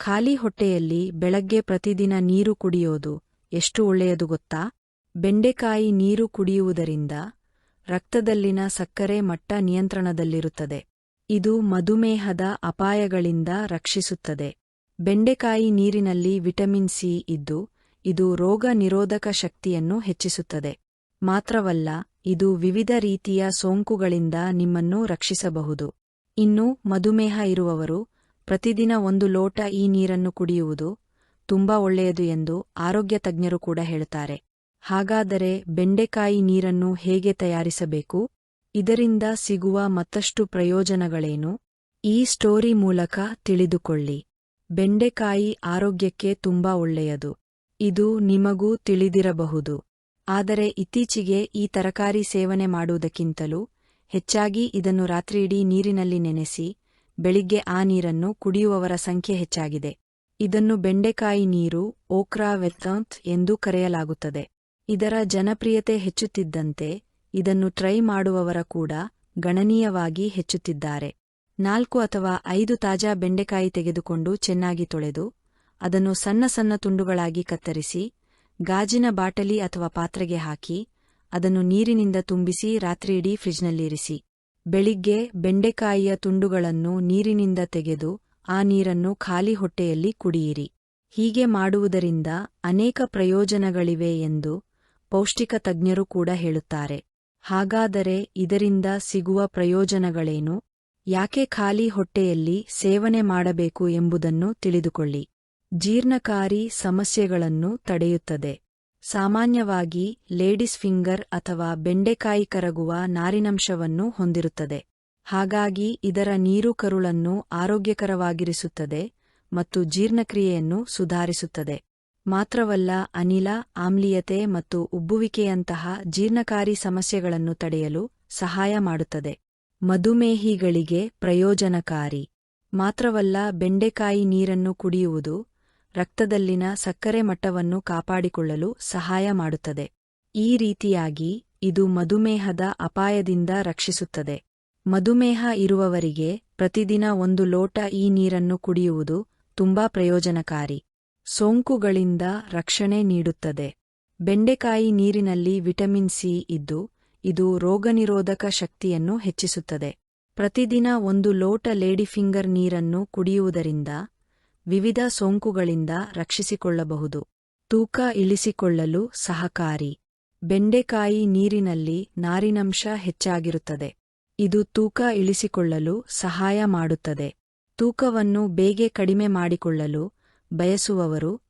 ಖಾಲಿ ಹೊಟ್ಟೆಯಲ್ಲಿ ಬೆಳಗ್ಗೆ ಪ್ರತಿದಿನ ನೀರು ಕುಡಿಯೋದು ಎಷ್ಟು ಒಳ್ಳೆಯದು ಗೊತ್ತಾ? ಬೆಂಡೆಕಾಯಿ ನೀರು ಕುಡಿಯುವುದರಿಂದ ರಕ್ತದಲ್ಲಿನ ಸಕ್ಕರೆ ಮಟ್ಟ ನಿಯಂತ್ರಣದಲ್ಲಿರುತ್ತದೆ. ಇದು ಮಧುಮೇಹದ ಅಪಾಯಗಳಿಂದ ರಕ್ಷಿಸುತ್ತದೆ. ಬೆಂಡೆಕಾಯಿ ನೀರಿನಲ್ಲಿ ವಿಟಮಿನ್ ಸಿ ಇದ್ದು, ಇದು ರೋಗ ನಿರೋಧಕ ಶಕ್ತಿಯನ್ನು ಹೆಚ್ಚಿಸುತ್ತದೆ. ಮಾತ್ರವಲ್ಲ, ಇದು ವಿವಿಧ ರೀತಿಯ ಸೋಂಕುಗಳಿಂದ ನಿಮ್ಮನ್ನು ರಕ್ಷಿಸಬಹುದು. ಇನ್ನು ಮಧುಮೇಹ ಇರುವವರು ಪ್ರತಿದಿನ ಒಂದು ಲೋಟ ಈ ನೀರನ್ನು ಕುಡಿಯುವುದು ತುಂಬಾ ಒಳ್ಳೆಯದು ಎಂದು ಆರೋಗ್ಯ ತಜ್ಞರು ಕೂಡ ಹೇಳುತ್ತಾರೆ ಹಾಗಾದರೆ ಬೆಂಡೆಕಾಯಿ ನೀರನ್ನು ಹೇಗೆ ತಯಾರಿಸಬೇಕು? ಇದರಿಂದ ಸಿಗುವ ಮತ್ತಷ್ಟು ಪ್ರಯೋಜನಗಳೇನು? ಈ ಸ್ಟೋರಿ ಮೂಲಕ ತಿಳಿದುಕೊಳ್ಳಿ. ಬೆಂಡೆಕಾಯಿ ಆರೋಗ್ಯಕ್ಕೆ ತುಂಬಾ ಒಳ್ಳೆಯದು. ಇದು ನಿಮಗೂ ತಿಳಿದಿರಬಹುದು. ಆದರೆ ಇತ್ತೀಚೆಗೆ ಈ ತರಕಾರಿ ಸೇವನೆ ಮಾಡುವುದಕ್ಕಿಂತಲೂ ಹೆಚ್ಚಾಗಿ ಇದನ್ನು ರಾತ್ರಿಯಿಡೀ ನೀರಿನಲ್ಲಿ ನೆನೆಸಿ ಬೆಳಿಗ್ಗೆ ಆ ನೀರನ್ನು ಕುಡಿಯುವವರ ಸಂಖ್ಯೆ ಹೆಚ್ಚಾಗಿದೆ. ಇದನ್ನು ಬೆಂಡೆಕಾಯಿ ನೀರು, ಓಕ್ರಾ ವೆತ್ತಂತ್ ಎಂದು ಕರೆಯಲಾಗುತ್ತದೆ. ಇದರ ಜನಪ್ರಿಯತೆ ಹೆಚ್ಚುತ್ತಿದ್ದಂತೆ, ಇದನ್ನು ಟ್ರೈ ಮಾಡುವವರ ಕೂಡ ಗಣನೀಯವಾಗಿ ಹೆಚ್ಚುತ್ತಿದ್ದಾರೆ. ನಾಲ್ಕು ಅಥವಾ ಐದು ತಾಜಾ ಬೆಂಡೆಕಾಯಿ ತೆಗೆದುಕೊಂಡು ಚೆನ್ನಾಗಿ ತೊಳೆದು, ಅದನ್ನು ಸಣ್ಣ ಸಣ್ಣ ತುಂಡುಗಳಾಗಿ ಕತ್ತರಿಸಿ, ಗಾಜಿನ ಬಾಟಲಿ ಅಥವಾ ಪಾತ್ರೆಗೆ ಹಾಕಿ, ಅದನ್ನು ನೀರಿನಿಂದ ತುಂಬಿಸಿ ರಾತ್ರಿಯಿಡೀ ಫ್ರಿಜ್ನಲ್ಲಿರಿಸಿ. ಬೆಳಿಗ್ಗೆ ಬೆಂಡೆಕಾಯಿಯ ತುಂಡುಗಳನ್ನು ನೀರಿನಿಂದ ತೆಗೆದು ಆ ನೀರನ್ನು ಖಾಲಿ ಹೊಟ್ಟೆಯಲ್ಲಿ ಕುಡಿಯಿರಿ. ಹೀಗೆ ಮಾಡುವುದರಿಂದ ಅನೇಕ ಪ್ರಯೋಜನಗಳಿವೆ ಎಂದು ಪೌಷ್ಟಿಕ ತಜ್ಞರು ಕೂಡ ಹೇಳುತ್ತಾರೆ. ಹಾಗಾದರೆ ಇದರಿಂದ ಸಿಗುವ ಪ್ರಯೋಜನಗಳೇನು? ಯಾಕೆ ಖಾಲಿ ಹೊಟ್ಟೆಯಲ್ಲಿ ಸೇವನೆ ಮಾಡಬೇಕು ಎಂಬುದನ್ನು ತಿಳಿದುಕೊಳ್ಳಿ. ಜೀರ್ಣಕಾರಿ ಸಮಸ್ಯೆಗಳನ್ನು ತಡೆಯುತ್ತದೆ. ಸಾಮಾನ್ಯವಾಗಿ ಲೇಡಿಸ್ ಫಿಂಗರ್ ಅಥವಾ ಬೆಂಡೆಕಾಯಿ ಕರಗುವ ನಾರಿನಂಶವನ್ನು ಹೊಂದಿರುತ್ತದೆ. ಹಾಗಾಗಿ ಇದರ ನೀರು ಕರುಳನ್ನು ಆರೋಗ್ಯಕರವಾಗಿರಿಸುತ್ತದೆ ಮತ್ತು ಜೀರ್ಣಕ್ರಿಯೆಯನ್ನು ಸುಧಾರಿಸುತ್ತದೆ. ಮಾತ್ರವಲ್ಲ, ಅನಿಲ, ಆಮ್ಲೀಯತೆ ಮತ್ತು ಉಬ್ಬುವಿಕೆಯಂತಹ ಜೀರ್ಣಕಾರಿ ಸಮಸ್ಯೆಗಳನ್ನು ತಡೆಯಲು ಸಹಾಯ ಮಾಡುತ್ತದೆ. ಮಧುಮೇಹಿಗಳಿಗೆ ಪ್ರಯೋಜನಕಾರಿ. ಮಾತ್ರವಲ್ಲ, ಬೆಂಡೆಕಾಯಿ ನೀರನ್ನು ಕುಡಿಯುವುದು ರಕ್ತದಲ್ಲಿನ ಸಕ್ಕರೆ ಮಟ್ಟವನ್ನು ಕಾಪಾಡಿಕೊಳ್ಳಲು ಸಹಾಯ ಮಾಡುತ್ತದೆ. ಈ ರೀತಿಯಾಗಿ ಇದು ಮಧುಮೇಹದ ಅಪಾಯದಿಂದ ರಕ್ಷಿಸುತ್ತದೆ. ಮಧುಮೇಹ ಇರುವವರಿಗೆ ಪ್ರತಿದಿನ ಒಂದು ಲೋಟ ಈ ನೀರನ್ನು ಕುಡಿಯುವುದು ತುಂಬಾ ಪ್ರಯೋಜನಕಾರಿ. ಸೋಂಕುಗಳಿಂದ ರಕ್ಷಣೆ ನೀಡುತ್ತದೆ. ಬೆಂಡೆಕಾಯಿ ನೀರಿನಲ್ಲಿ ವಿಟಮಿನ್ ಸಿ ಇದ್ದು, ಇದು ರೋಗನಿರೋಧಕ ಶಕ್ತಿಯನ್ನು ಹೆಚ್ಚಿಸುತ್ತದೆ. ಪ್ರತಿದಿನ ಒಂದು ಲೋಟ ಲೇಡಿಫಿಂಗರ್ ನೀರನ್ನು ಕುಡಿಯುವುದರಿಂದ ವಿವಿಧ ಸೋಂಕುಗಳಿಂದ ರಕ್ಷಿಸಿಕೊಳ್ಳಬಹುದು. ತೂಕ ಇಳಿಸಿಕೊಳ್ಳಲು ಸಹಕಾರಿ. ಬೆಂಡೆಕಾಯಿ ನೀರಿನಲ್ಲಿ ನಾರಿನಂಶ ಹೆಚ್ಚಾಗಿರುತ್ತದೆ. ಇದು ತೂಕ ಇಳಿಸಿಕೊಳ್ಳಲು ಸಹಾಯ ಮಾಡುತ್ತದೆ. ತೂಕವನ್ನು ಬೇಗೆ ಕಡಿಮೆ ಮಾಡಿಕೊಳ್ಳಲು ಬಯಸುವವರು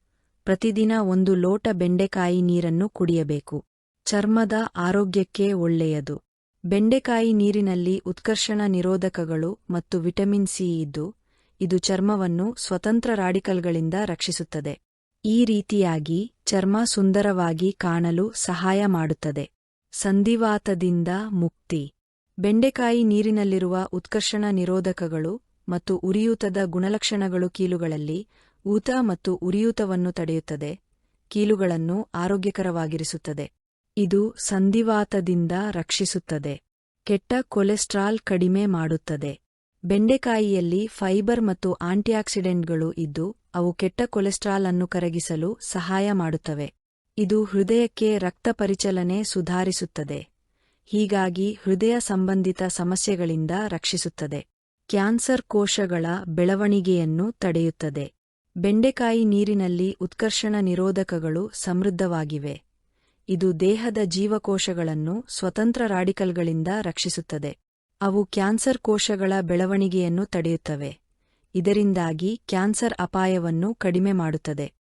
ಪ್ರತಿದಿನ ಒಂದು ಲೋಟ ಬೆಂಡೆಕಾಯಿ ನೀರನ್ನು ಕುಡಿಯಬೇಕು. ಚರ್ಮದ ಆರೋಗ್ಯಕ್ಕೆ ಒಳ್ಳೆಯದು. ಬೆಂಡೆಕಾಯಿ ನೀರಿನಲ್ಲಿ ಉತ್ಕರ್ಷಣ ನಿರೋಧಕಗಳು ಮತ್ತು ವಿಟಮಿನ್ ಸಿ ಇದ್ದು ಇದು ಚರ್ಮವನ್ನು ಸ್ವತಂತ್ರ ರಾಡಿಕಲ್ಗಳಿಂದ ರಕ್ಷಿಸುತ್ತದೆ. ಈ ರೀತಿಯಾಗಿ ಚರ್ಮ ಸುಂದರವಾಗಿ ಕಾಣಲು ಸಹಾಯ ಮಾಡುತ್ತದೆ. ಸಂಧಿವಾತದಿಂದ ಮುಕ್ತಿ. ಬೆಂಡೆಕಾಯಿ ನೀರಿನಲ್ಲಿರುವ ಉತ್ಕರ್ಷಣ ನಿರೋಧಕಗಳು ಮತ್ತು ಉರಿಯೂತದ ಗುಣಲಕ್ಷಣಗಳು ಕೀಲುಗಳಲ್ಲಿ ಊತ ಮತ್ತು ಉರಿಯೂತವನ್ನು ತಡೆಯುತ್ತದೆ. ಕೀಲುಗಳನ್ನು ಆರೋಗ್ಯಕರವಾಗಿರಿಸುತ್ತದೆ. ಇದು ಸಂಧಿವಾತದಿಂದ ರಕ್ಷಿಸುತ್ತದೆ. ಕೆಟ್ಟ ಕೊಲೆಸ್ಟ್ರಾಲ್ ಕಡಿಮೆ ಮಾಡುತ್ತದೆ. ಬೆಂಡೆಕಾಯಿಯಲ್ಲಿ ಫೈಬರ್ ಮತ್ತು ಆಂಟಿಆಕ್ಸಿಡೆಂಟ್ಗಳು ಇದ್ದು, ಅವು ಕೆಟ್ಟ ಕೊಲೆಸ್ಟ್ರಾಲ್ ಅನ್ನು ಕರಗಿಸಲು ಸಹಾಯ ಮಾಡುತ್ತವೆ. ಇದು ಹೃದಯಕ್ಕೆ ರಕ್ತ ಪರಿಚಲನೆ ಸುಧಾರಿಸುತ್ತದೆ. ಹೀಗಾಗಿ ಹೃದಯ ಸಂಬಂಧಿತ ಸಮಸ್ಯೆಗಳಿಂದ ರಕ್ಷಿಸುತ್ತದೆ. ಕ್ಯಾನ್ಸರ್ ಕೋಶಗಳ ಬೆಳವಣಿಗೆಯನ್ನು ತಡೆಯುತ್ತದೆ. ಬೆಂಡೆಕಾಯಿ ನೀರಿನಲ್ಲಿ ಉತ್ಕರ್ಷಣ ನಿರೋಧಕಗಳು ಸಮೃದ್ಧವಾಗಿವೆ. ಇದು ದೇಹದ ಜೀವಕೋಶಗಳನ್ನು ಸ್ವತಂತ್ರ ರಾಡಿಕಲ್ಗಳಿಂದ ರಕ್ಷಿಸುತ್ತದೆ. ಅವು ಕ್ಯಾನ್ಸರ್ ಕೋಶಗಳ ಬೆಳವಣಿಗೆಯನ್ನು ತಡೆಯುತ್ತವೆ. ಇದರಿಂದಾಗಿ ಕ್ಯಾನ್ಸರ್ ಅಪಾಯವನ್ನು ಕಡಿಮೆ ಮಾಡುತ್ತದೆ.